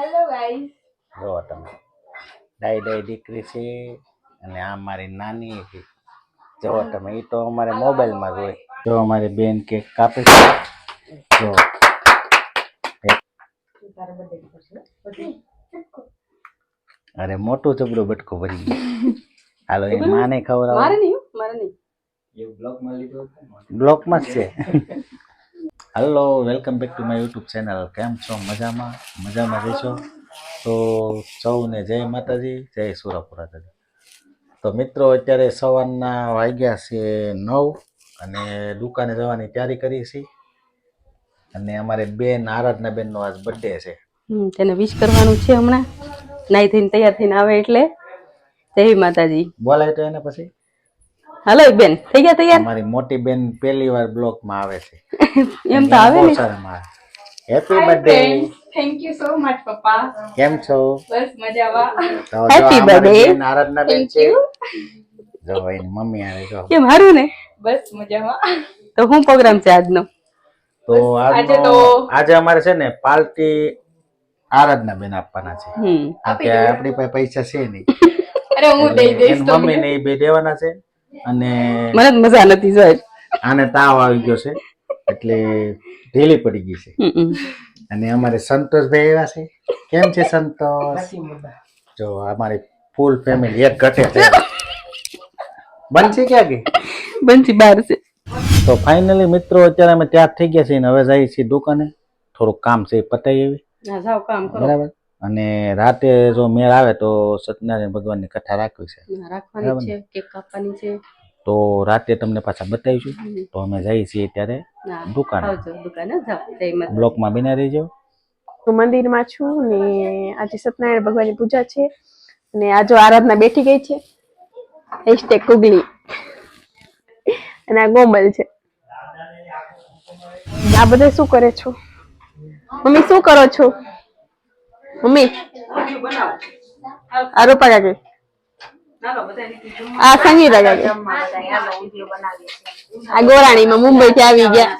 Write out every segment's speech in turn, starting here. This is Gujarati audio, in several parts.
હેલો ગાઈસ જો તમે. ડાઈ ડાઈ દીકરી છે અને આ મારી નાની છે. જો તમે એ તો અમારે મોબાઈલમાં જોઈ જો અમારી બેન કેક કાપે છે. જો. અરે મોટું જબરું બટકો ભરી ગયો. હાલો એ માને ખવડાવો. મારે નહીં મારે નહીં. બ્લોકમાં જ છે. Hello welcome back to my YouTube channel કેમ છો? મજામાં? મજામાં રહેશો તો સૌને જય માતાજી જય સુરાપુરા દાદા. તો મિત્રો અત્યારે સવારના વાગ્યા છે નવ અને દુકાને જવાની તૈયારી કરી છે. અને અમારે બેન આરાધના બેનનો આજ બર્થડે છે. તેને વિશ કરવાનું છે હમણાં. નાઈ થઈને તૈયાર થઈને આવે એટલે. જય માતાજી. બોલાય તો એને પછી. હાલો બેન થઈ ગયા તૈયાર? મારી મોટી બેન પહેલી વાર બ્લોકમાં આવે છે. એમ તો આવે ને? Happy birthday thank you so much પપ્પા. કેમ છો? બસ મજામાં. હેપી બર્થડે Happy બેન આરાધના બેન છે. જો ભાઈ મમ્મી આવે જો કેમ હારું ને? બસ મજામાં. તો શું પ્રોગ્રામ છે આજનો? તો આજે તો- આજે અમારે છે ને પાર્ટી આરાધના બેન આપવાના છે. હમ. આપણી પાસે પૈસા છે નહીં. અરે હું દઈ દઈશ મમ્મી ને એ બે દેવાના છે. અને મને જ મજા નથી સાહેબ આને તાવ આવી ગયો છે એટલે ઢીલી પડી ગઈ છે. અને અમારે સંતોષભાઈ એવા છે. કેમ છે સંતોષ? જો અમારી ફૂલ ફેમિલી એક ઘટે છે. બનશે ક્યાં ગઈ બનશે બહાર છે. તો ફાઇનલી મિત્રો અત્યારે અમે ત્યાં થઈ ગયા છીએ અને હવે જઈએ છીએ દુકાને. થોડુંક કામ છે એ પતાવી એવી જાઓ કામ કરો. બરાબર? અને રાતે જો મેળ આવે તો સત્યનારાયણ ભગવાનની કથા રાખવી છે. રાખવાની છે કેક કાપવાની છે. તો રાતે તમને પાછા બતાવીશું. તો અમે જઈએ છીએ ત્યારે દુકાન. બ્લોકમાં બિના રહીજો. હું મંદિરમાં છું ને આજે સત્યનારાયણ ભગવાનની પૂજા છે અને આ જો આરાધના બેઠી ગઈ છે. હેશટેગ કુગલી. અને આ ગોમલ છે. આ બધે શું કરે છો? મમ્મી શું કરો છો? મમ્મી. આ રૂપા કાકી. આ સંગીતા કાકી. આ ગોરાણીમાં મુંબઈ થી આવી ગયા.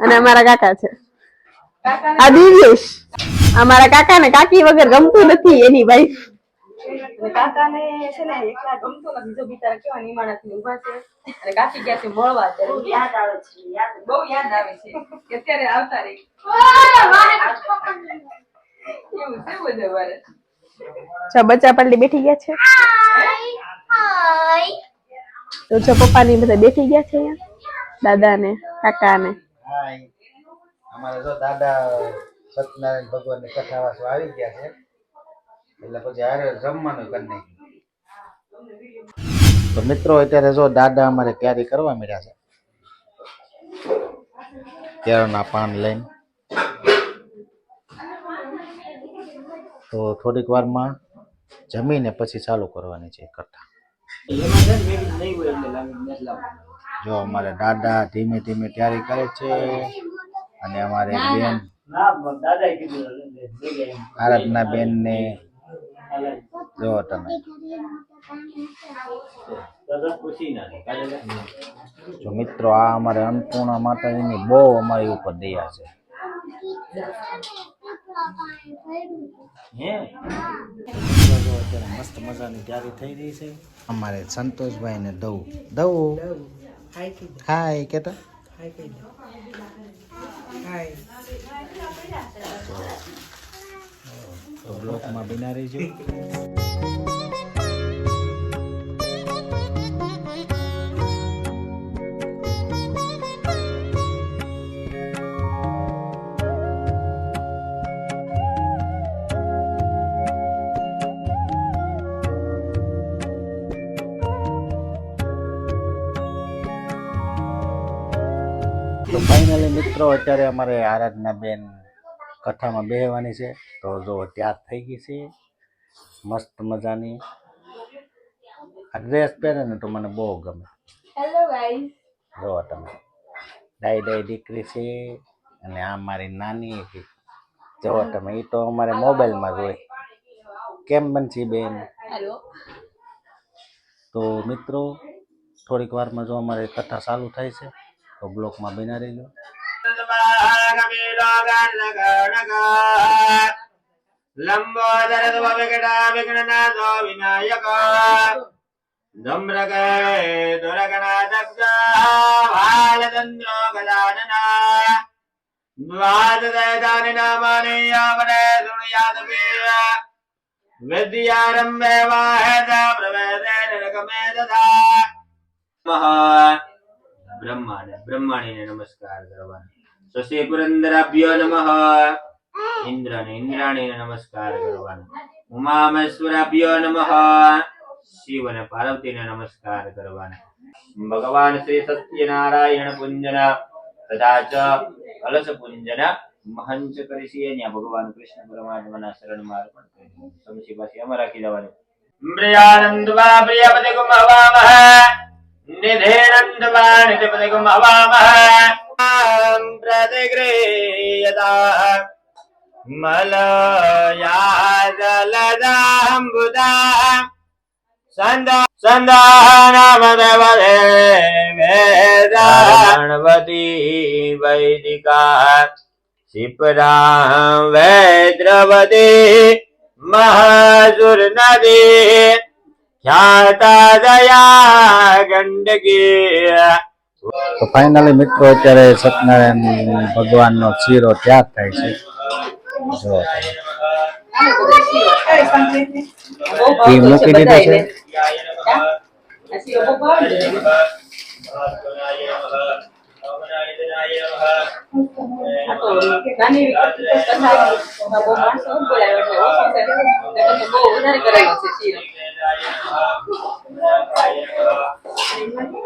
અને અમારા કાકા છે. આ દિવ્યેશ અમારા કાકા ને કાકી વગર ગમતું નથી એની વાઈફ કાકાને છે ને એકલા ગમતો નથી. બીજો બિચારા કેવા નિમાણા થી ઊભા છે. અને કાકી ગયા છે મળવા અત્યારે. યાદ આવે છે. બહુ યાદ આવે છે કે અત્યારે આવતા રહી. એવું છે બધું જો બચ્ચા પલ્લી બેઠી ગયા છે. તો જો પપ્પા ની બધા બેઠી ગયા છે દાદા ને કાકા ને હાય. અમારે જો દાદા સત્યનારાયણ ભગવાનની કથા વાંચવા આવી ગયા છે. એટલે પછી હારે જમવાનું કરી નાખ્યું. તો મિત્રો અત્યારે જો દાદા અમારે તૈયારી કરવા મળ્યા છે. કેળના પાન લઈને. તો થોડીક વારમાં જમીને પછી ચાલુ કરવાની છે કથા. જો અમારે દાદા ધીમે ધીમે તૈયારી કરે છે અને અમારે બેન આરાધના બેન ને જો તમે. જો મિત્રો આ અમારે અન્નપૂર્ણા માતાજીની બહુ અમારી ઉપર દયા છે. મસ્ત મજાની તૈયારી થઈ રહી છે અમારે સંતોષભાઈ ને દઉં દઉં હાય. કેતા તો બ્લોકમાં બિના રહીજો તો ફાઇનલી મિત્રો અત્યારે અમારે આરાધના બેન કથામાં બેહવાની છે તો જો ત્યાં થઈ ગઈ છે. મસ્ત મજાની. આ ડ્રેસ પહેરે ને તો મને બહુ ગમે. હેલો ગાઈસ જો તમે. ડાઈ ડાઈ દીકરી છે અને આ મારી નાની છે. જો તમે એ તો અમારે મોબાઈલમાં જોઈ કેમ બનશી બેન? તો મિત્રો થોડીક વારમાં જો અમારે કથા ચાલુ થાય છે તો બ્લોકમાં બિના રહીજો લંબોદર વિઘ્નનાથો વિનાયક ધમ્રકે દુરગણાદક્ષ બાલચંદ્રો ગજાનના દ્વાદશાની નામાની યાવને શૃણુયાદ વિદ્યારંભે વાહેત પ્રવેદે નિરગમે તથા નમઃ બ્રહ્માને. બ્રહ્માણીને નમસ્કાર કરવાના. શશી પુરંદરાભ્યો નમઃ. ઇન્દ્રને ઇન્દ્રાણીને નમસ્કાર કરવાના. ઉમામેશ્વરાભ્યો નમઃ. શિવ અને પાર્વતીને નમસ્કાર કરવાના. ભગવાન શ્રી સત્યનારાયણ પુંજન તથા ચ કલશ પુંજન મહંચ કરીશી અહીંયા ભગવાન કૃષ્ણ પરમાત્માના શરણમાં અર્પણ કરી સમસી પાસે આમાં રાખી દેવાની પ્રિયાનંદવા પ્રિયપતિ ગુમ प्रतिगृह्यता मलयाजलदाम्बुदा सन्दा सन्दानमदवदे वेदाणवती वैदिका क्षिपरा वैद्रवती महासुरनदी તો ફાઇનલી મિત્રો અત્યારે સત્યનારાયણ ભગવાનનો શીરો ત્યાગ થાય છે. જો ઘી મૂકી દીધો છે. શીરો નાની એવી કથા એમાં બહુ માણસો નથી બોલાવ્યા એટલે ઓછું છે. એટલે બહુ વધારે કરેલો છે શીરો.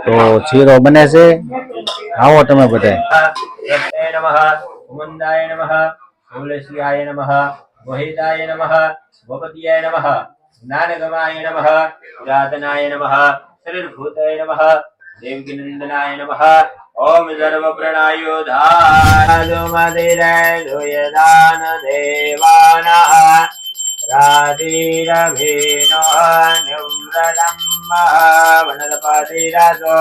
તો ચીરો બને છે આવો તમે બધા નમઃ મુંદાય નમઃ તુલસીયાય નમઃ મોહિતાય નમઃ ગોપતિયાય નમઃ જ્ઞાનગમાય નમઃ પુરાતનાય નમઃ શરીરભૂતાય નમઃ દેવકીનંદનાય નમઃ ઓમ સર્વ પ્રણાયો ધાતુમતિરયદાન દેવાનઃ રાધિરભીનો નિવ્રતમ વનસ્પતિરસો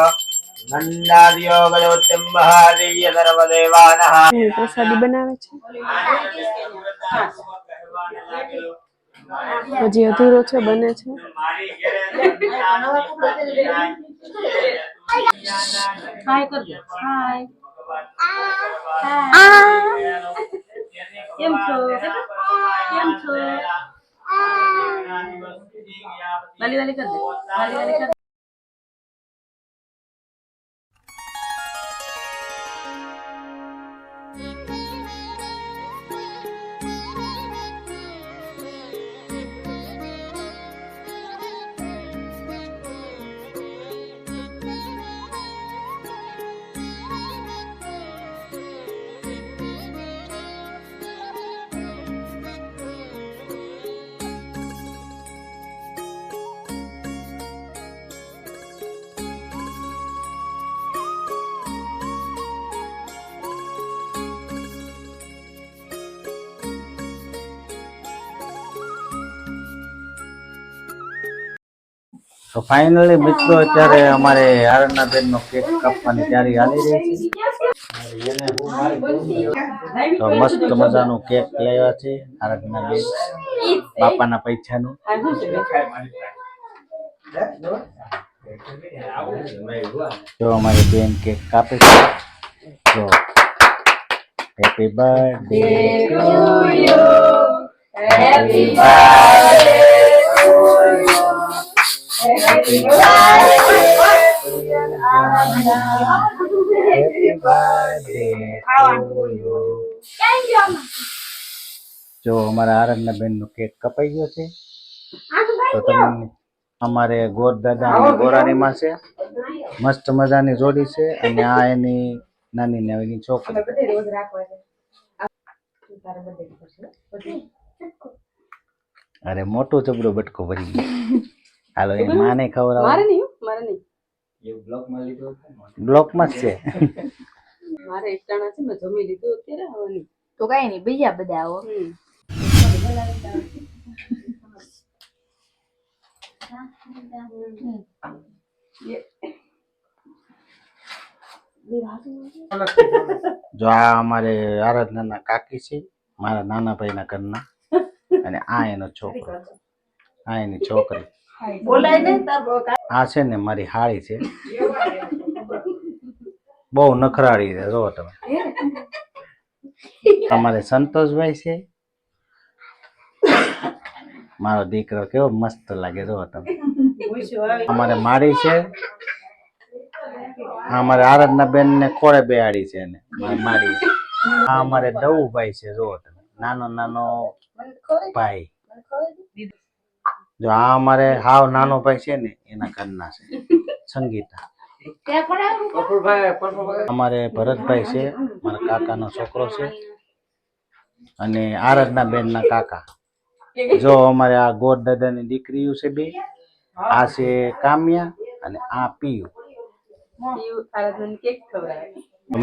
નંદાદિયો ગલોત્તંબહારિય સર્વદેવાનઃ હું પ્રસાદી બનાવે છે હજી અધૂરો છે બને છે. હાય કરજો હાય કેમ છો કેમ છો વાલી વાલી કરજો વાલી વાલી કરજો તો ફાઇનલી મિત્રો, અત્યારે અમારે આરણના બેન નો કેક કાપવાની તૈયારી હાલી રહી છે. તો મસ્ત મજાનું કેક લેવા છે આરણના બેન બાપાના પૈસાનું. જો અમારી બેન કેક કાપે છે. જો. હેપી બર્થડે હેપી જો અમારા આરણના બેન નો કેક કપાઈ ગયો છે, તો તમને અમારે ગોર દાદા અને ગોરાણીમાં છે. મસ્ત મજાની જોડી છે અને આ એની નાની નાની છોકરી અરે મોટું જબરો બટકો ભરી ગયો. હાલો એ માને ખવડાવો. મારે નહીં મારે નહીં. લીધો બ્લોકમાં જ છે. મારે એકટાણા છે મેં જમી લીધું અત્યારે હવે નહીં. તો કઈ નહીં બીજા બધા આવો. જો આ અમારે આરાધનાના કાકી છે મારા નાના ભાઈના ઘરના. અને આ એનો છોકરો. આ એની છોકરી. આ છે ને મારી હાળી છે. બહુ નખરાળી છે જો તમે. અમારે સંતોષભાઈ છે? મારો દીકરો કેવો મસ્ત લાગે જો તમે. અમારે માળી છે. અમારે આરાધના બેન ને ખોળે બેહાડી છે એને મારી આ અમારે દવુભાઈ છે જો તમે. નાનો નાનો ભાઈ. જો આ અમારે હાવ નાનો ભાઈ છે ને એના ઘરના છે. સંગીતા. અમારે ભરતભાઈ છે મારા કાકાનો છોકરો છે અને આરાધના બેનના કાકા. જો અમારે આ ગોર દાદાની દીકરીઓ છે બે આ છે કામ્યા અને આ પિયુ.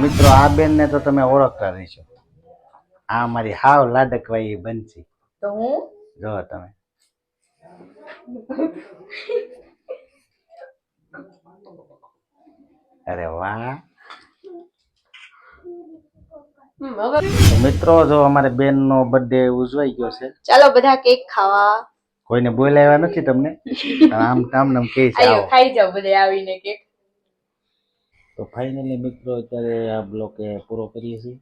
મિત્રો આ બેન ને તો તમે ઓળખતા રહીશો. આ અમારી હાવ લાડકવાઈ બનશે. તો હું? જો તમે. અરે વાહ. મિત્રો જો અમારે બેન નો બર્થડે ઉજવાઈ ગયો છે. ચાલો બધા કેક ખાવા. કોઈને બોલાવ્યા નથી તમને? આમ કામ નામ કે છે આવો. ખાઈ જાવ બધે આવીને કેક. તો ફાઇનલી મિત્રો અત્યારે આ બ્લોગ પૂરો કરીએ છીએ.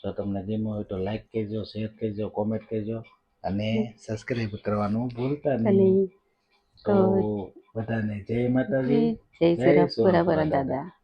જો તમને ગમ્યો હોય તો લાઈક કરજો શેર કરજો કોમેન્ટ કરજો અને સબસ્ક્રાઇબ કરવાનું ભૂલતા નહીં. તો બધાને જય માતાજી. જય શ્રી દાદા. દાદા.